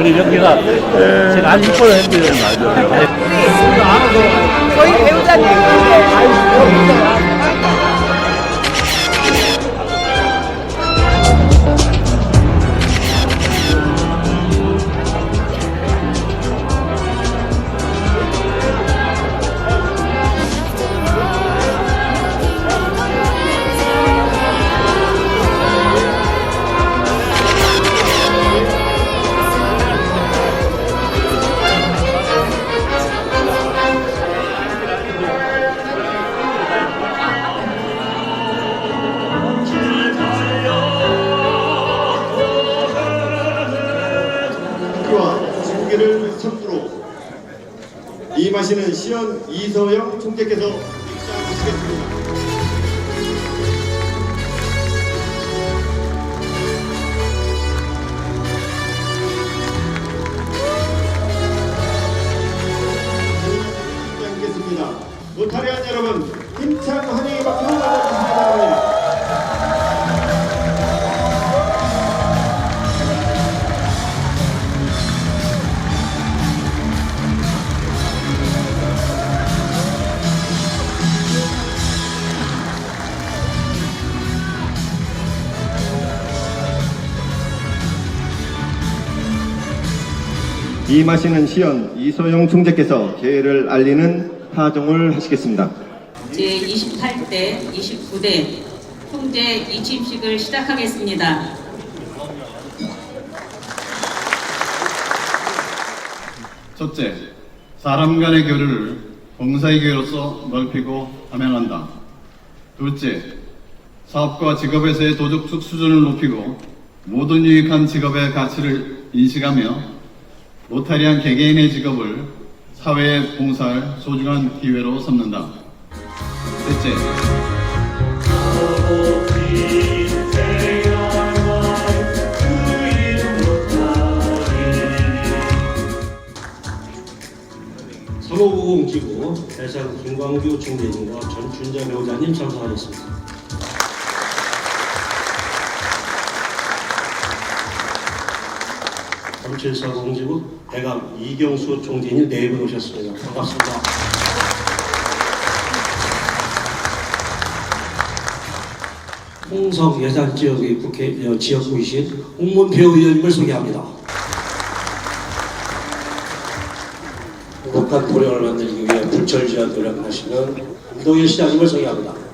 우리 명기가 제가 한 6번 했는데 말이죠. 저희 배우자님. 총재께서 입장하시겠습니다. 노타리안 여러분 힘찬 환영의 박수 이마시는 시연 이소영 총재께서 계획을 알리는 파종을 하시겠습니다. 제28대 29대 총재 이침식을 시작하겠습니다. 첫째, 사람 간의 교류를 봉사의 교로서 넓히고 함양한다. 둘째, 사업과 직업에서의 도덕적 수준을 높이고 모든 유익한 직업의 가치를 인식하며 로타리안 개개인의 직업을 사회에 봉사할 소중한 기회로 삼는다. 셋째, 사모구공지구 대상 김광규 총재님과 전준자 배우자님 참석하겠습니다. 삼칠사공지구 대감 이경수 총재님 네 분 오셨습니다. 반갑습니다. 홍성 예산 지역의 국회 어, 지역구이신 홍문표 의원님을 소개합니다. 행복한 도령을 만들기 위해 불철주야 노력하시는 김동일 시장님을 소개합니다.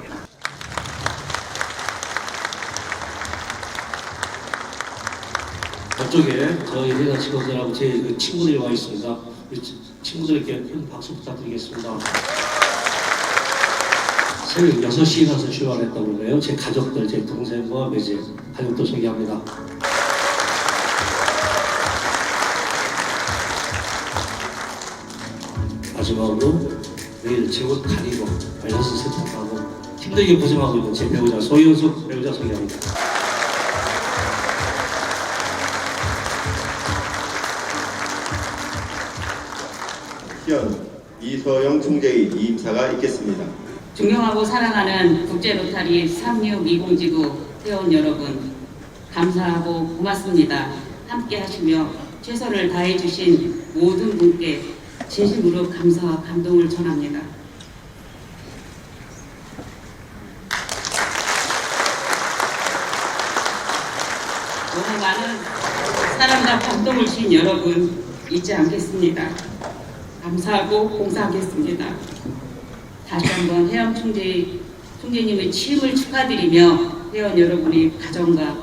저쪽에 저희 회사 직원들하고 제그 친구들이 와 있습니다. 우리 치- 친구들에게 큰 박수 부탁드리겠습니다. 새벽 6시에 일어나서 출발했다고 그래요. 제 가족들, 제 동생과 매제 가족들 소개합니다. 마지막으로 매일 제옷 가리고 밸런스 세탁하고 힘들게 고생하고 있는 제 배우자 소연숙 배우자 소개합니다. 시연 이서영 총재의 임사가 있겠습니다. 존경하고 사랑하는 국제로타리 3620지구 회원 여러분 감사하고 고맙습니다. 함께 하시며 최선을 다해 주신 모든 분께 진심으로 감사와 감동을 전합니다. 너무 많은 사랑과 감동을 주신 여러분 잊지 않겠습니다. 감사하고 봉사하겠습니다. 다시 한번 해양 총재 총재님의 취임을 축하드리며 회원 여러분의 가정과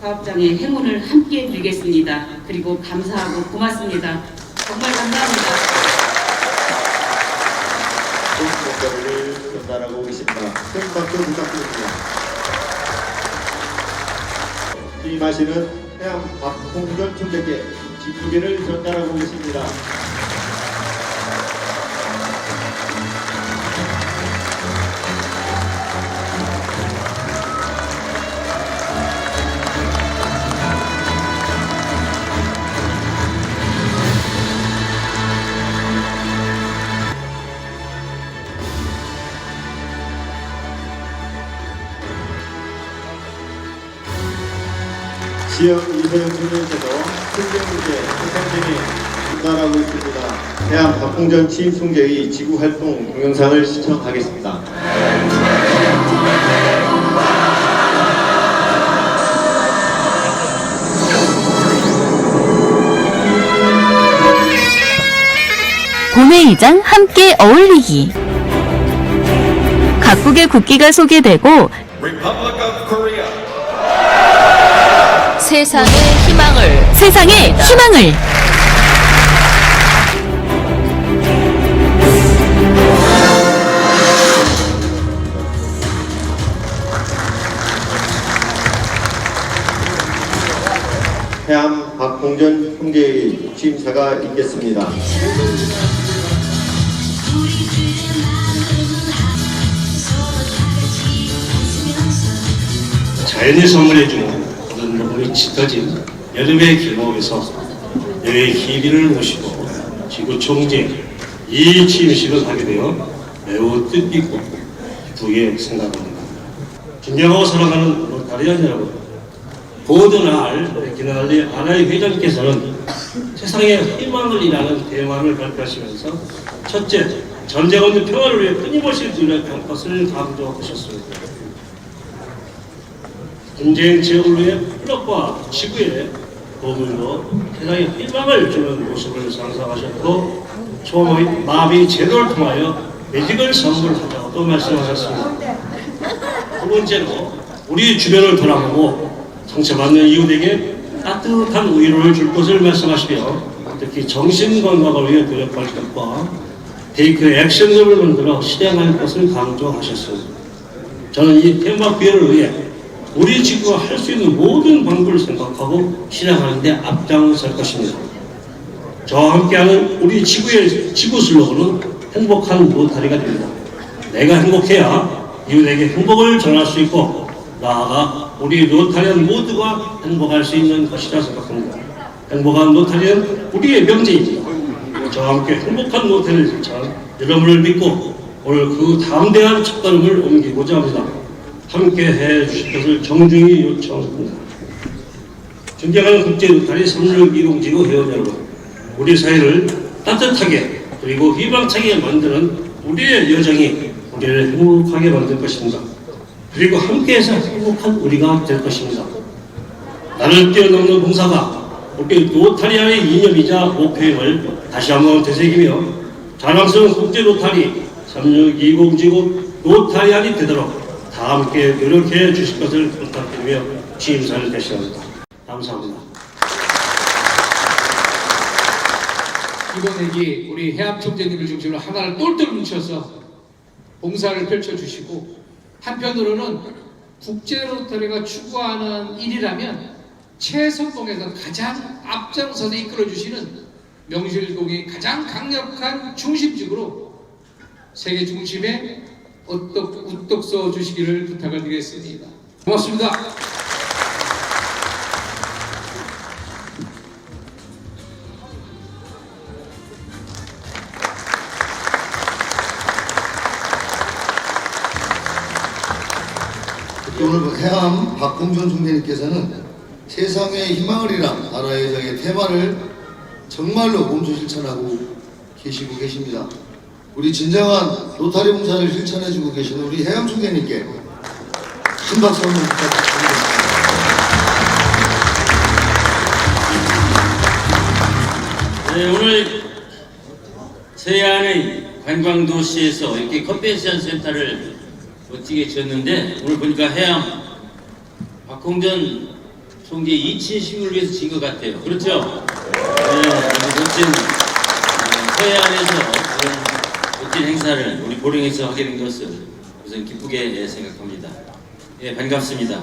사업장의 행운을 함께 빌겠습니다. 그리고 감사하고 고맙습니다. 정말 감사합니다. 전달하고 계십니다. 부탁드립니다. 임하시는 해양 박홍전 총재께 직무계를 전달하고 계십니다. 지역 이소영 청년께서 풍경문제 해상전에 전달하고 있습니다. 해안 박홍전 취임 총재의 지구 활동 동영상을 시청하겠습니다. 고뇌이장 함께 어울리기 각국의 국기가 소개되고 세상의 희망을 세상의 희망을 해암 박홍전 총재의 취임사가 있겠습니다. 자연이 선물해주는 이 짙어진 여름의 길목에서 여의 희비를 모시고 지구 총재 이 취임식을 하게 되어 매우 뜻깊고 기쁘게 생각합니다. 존경하고 사랑하는 로타리안 여러분, 보드날 기날리 아나이 회장께서는 세상의 희망을 이라는 대화를 발표하시면서 첫째, 전쟁 없는 평화를 위해 끊임없이 노력한 것을 강조하셨습니다. 전쟁 위해 플럭과 지구에 보물로 세상에 희망을 주는 모습을 상상하셨고 초모의 마비 제도를 통하여 매직을 선물한다고도 말씀하셨습니다. 두 번째로 우리 주변을 돌아보고 상처받는 이웃에게 따뜻한 위로를 줄 것을 말씀하시며 특히 정신 건강을 위해 노력할 것과 테이크 액션을 만들어 실행할 것을 강조하셨습니다. 저는 이 테마 기회를 위해 우리 지구가 할 수 있는 모든 방법을 생각하고 실행하는 데 앞장설 것입니다. 저와 함께하는 우리 지구의 지구 슬로건은 행복한 로타리가 됩니다. 내가 행복해야 이웃에게 행복을 전할 수 있고 나아가 우리 로타리안 모두가 행복할 수 있는 것이라 생각합니다. 행복한 로타리는 우리의 명제입니다. 저와 함께 행복한 로타리를 실천 여러분을 믿고 오늘 그 담대한 첫걸음을 옮기고자 합니다. 함께 해 주실 것을 정중히 요청합니다. 존경하는 국제 로타리 3620지구 회원 여러분, 우리 사회를 따뜻하게 그리고 희망차게 만드는 우리의 여정이 우리를 행복하게 만들 것입니다. 그리고 함께해서 행복한 우리가 될 것입니다. 나를 뛰어넘는 봉사가 우리 로타리안의 이념이자 목표임을 다시 한번 되새기며 자랑스러운 국제 로타리 3620지구 로타리안이 되도록 다 함께 노력해 주실 것을 부탁드리며 취임사를 대신합니다. 감사합니다. 이번 회기 우리 해암 총재님을 중심으로 하나를 똘똘 뭉쳐서 봉사를 펼쳐주시고 한편으로는 국제 로터리가 추구하는 일이라면 최선봉에서 가장 앞장서서 이끌어주시는 명실동이 가장 강력한 중심직으로 세계 중심에 어떡, 우떡 써 주시기를 부탁을 드리겠습니다. 고맙습니다. 오늘 그 해암 박홍준 총재님께서는 세상의 희망을이란 나라의 정의 테마를 정말로 몸소 실천하고 계시고 계십니다. 우리 진정한 로타리 봉사를 실천해주고 계시는 우리 해암 총재님께 큰 박수 한번 부탁드립니다. 네, 오늘 서해안의 관광도시에서 이렇게 컨벤션 센터를 멋지게 지었는데 오늘 보니까 해양 박홍전 총재 2친1 0을 위해서 진 것 같아요. 그렇죠? 네, 멋진 어, 서해안에서 그런 멋진 행사를 우리 보령에서 하게 된 것을 우선 기쁘게 생각합니다. 예, 반갑습니다.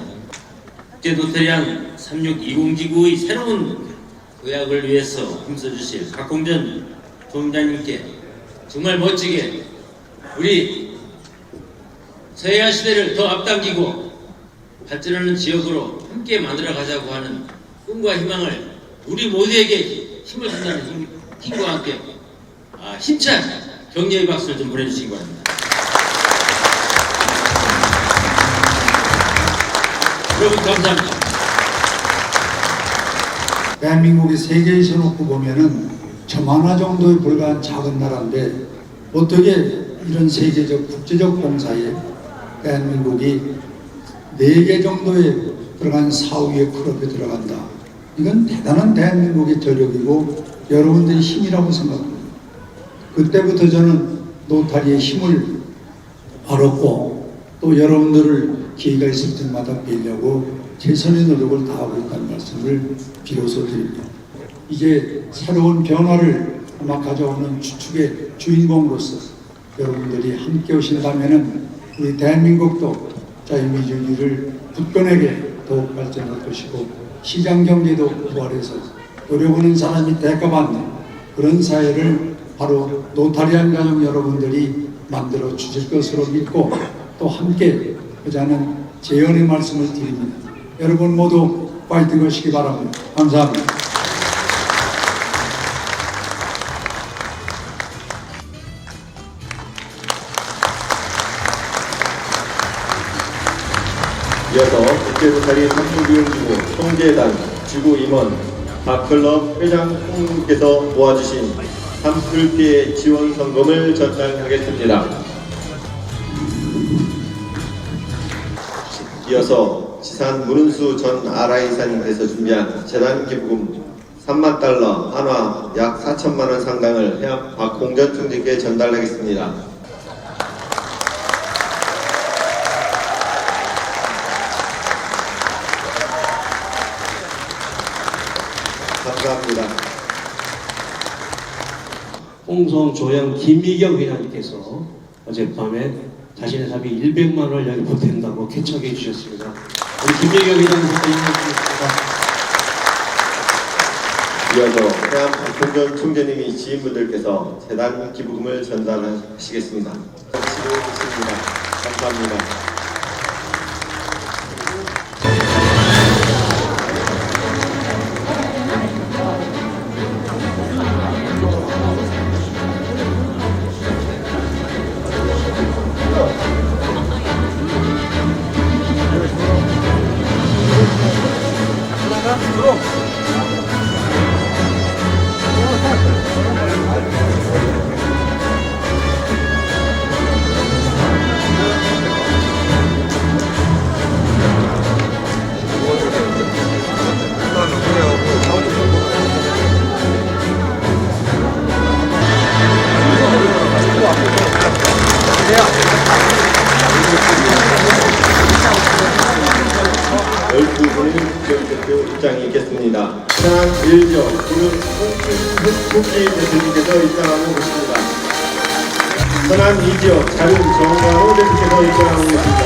국제도태리안 3620지구의 새로운 의학을 위해서 힘써주실 박홍전 총장님께 정말 멋지게 우리 서해안 시대를 더 앞당기고 발전하는 지역으로 함께 만들어 가자고 하는 꿈과 희망을 우리 모두에게 힘을 준다는 힘, 힘과 함께 아, 힘찬 격려의 박수를 좀 보내주시기 바랍니다. 여러분 감사합니다. 대한민국이 세계에 서 놓고 보면은 저만화 정도에 불과한 작은 나라인데 어떻게 이런 세계적 국제적 공사에 대한민국이 네개 정도에 들어간 사후의 클럽에 들어간다. 이건 대단한 대한민국의 저력이고 여러분들의 힘이라고 생각합니다. 그때부터 저는 노타리의 힘을 알았고 또 여러분들을 기회가 있을 때마다 뵈려고 최선의 노력을 다하고 있다는 말씀을 비로소 드립니다. 이제 새로운 변화를 아마 가져오는 주축의 주인공으로서 여러분들이 함께 오신다면은 우리 대한민국도 자유민주주의를 굳건하게 더욱 발전할 것이고 시장 경제도 부활해서 노력하는 사람이 대가받는 그런 사회를 바로 노타리안 가족 여러분들이 만들어 주실 것으로 믿고 또 함께 하자는 재연의 말씀을 드립니다. 여러분 모두 파이팅 하시기 바랍니다. 감사합니다. 이어서 국제로타리 한국기운지구 총재단 지구 임원 박클럽 회장 총무께서 모아주신 산불피해 지원 성금을 전달하겠습니다. 이어서 지산 문은수 전 아라이사님께서 준비한 재단 기부금 3만 달러 한화 약 4천만 원 상당을 해양 박홍전 총재께 전달하겠습니다. 홍성 조영 김미경 회장님께서 어젯밤에 자신의 사비 100만 원을 여기 보탠다고 개척해 주셨습니다. 우리 김미경 회장님 선생님께서 이어서 해암 박홍전 총재님이 지인분들께서 재단 기부금을 전달하시겠습니다. 감사합니다. 국기 대표님께서 입장하고 계십니다. 천안 2지역 자륜 정관호 대표께서 입장하고 계십니다.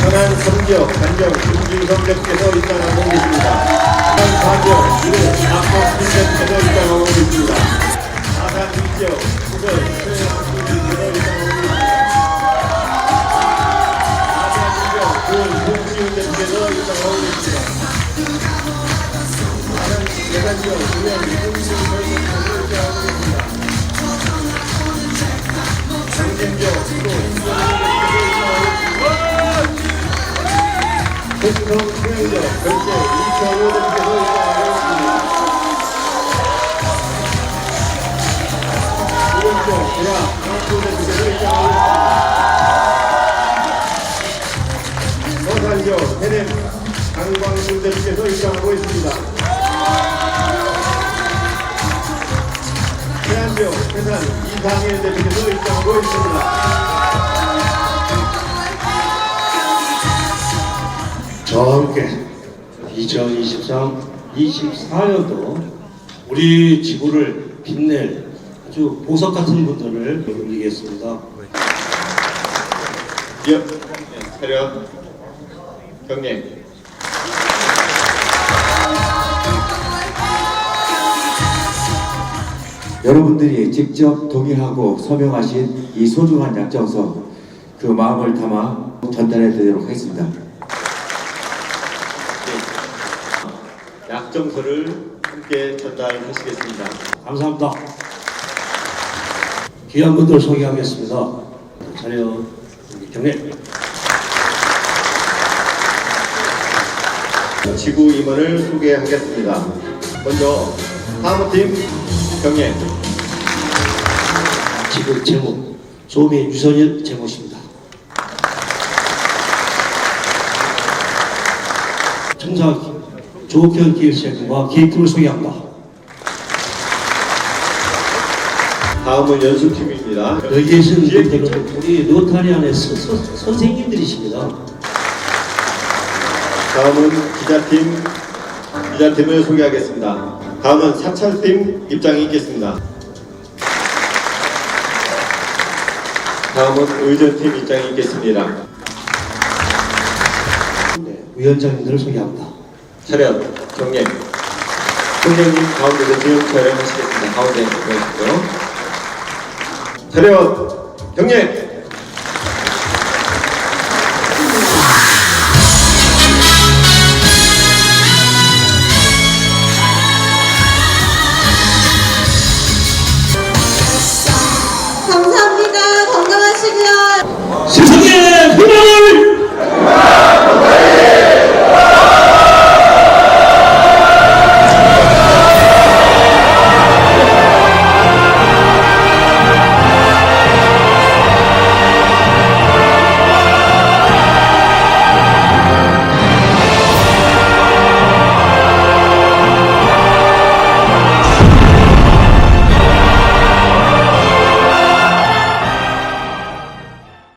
천안 3지역 간정 김진성 대표께서 입장하고 계십니다. 천안 4지역 구름 박범진 대표께서 입장하고 계십니다. 아산 2지역 구글 최영수 대표께서 입장하고 계십니다. 공시훈 대표께서 입장하고 계십니다. 대단지역 의원 이동준 대표께서 입장하고 계십니다. 수도 임정훈 대표께서 입장하고 계십니다. 북성 수영지역 별제 이철호 대표께서 입 2023, 24년도 우리 지구를 빛낼 아주 보석 같은 분들을 올리겠습니다. 이어 차렷 경례 여러분들이 직접 동의하고 서명하신 이 소중한 약정서 그 마음을 담아 전달해 드리도록 하겠습니다. 약정서를 함께 전달하시겠습니다. 감사합니다. 귀한 분들 소개하겠습니다. 차렷 경례. 지구 임원을 소개하겠습니다. 먼저 사무팀 경례 지구 제목 조미 유선일 제목입니다. 청사 조경 기획실과 기획팀을 소개합니다. 다음은 연수팀입니다. 여기 계신 우리 로타리안의 서- 서- 선생님들이십니다. 다음은 기자팀 기자팀을 소개하겠습니다. 다음은 사찰팀 입장이 있겠습니다. 다음은 의전팀 입장이 있겠습니다. 네, 위원장님들을 소개합니다. 차렷 경례 총장님 가운데서 지금 촬영하시겠습니다. 가운데 모시고요. 차렷 경례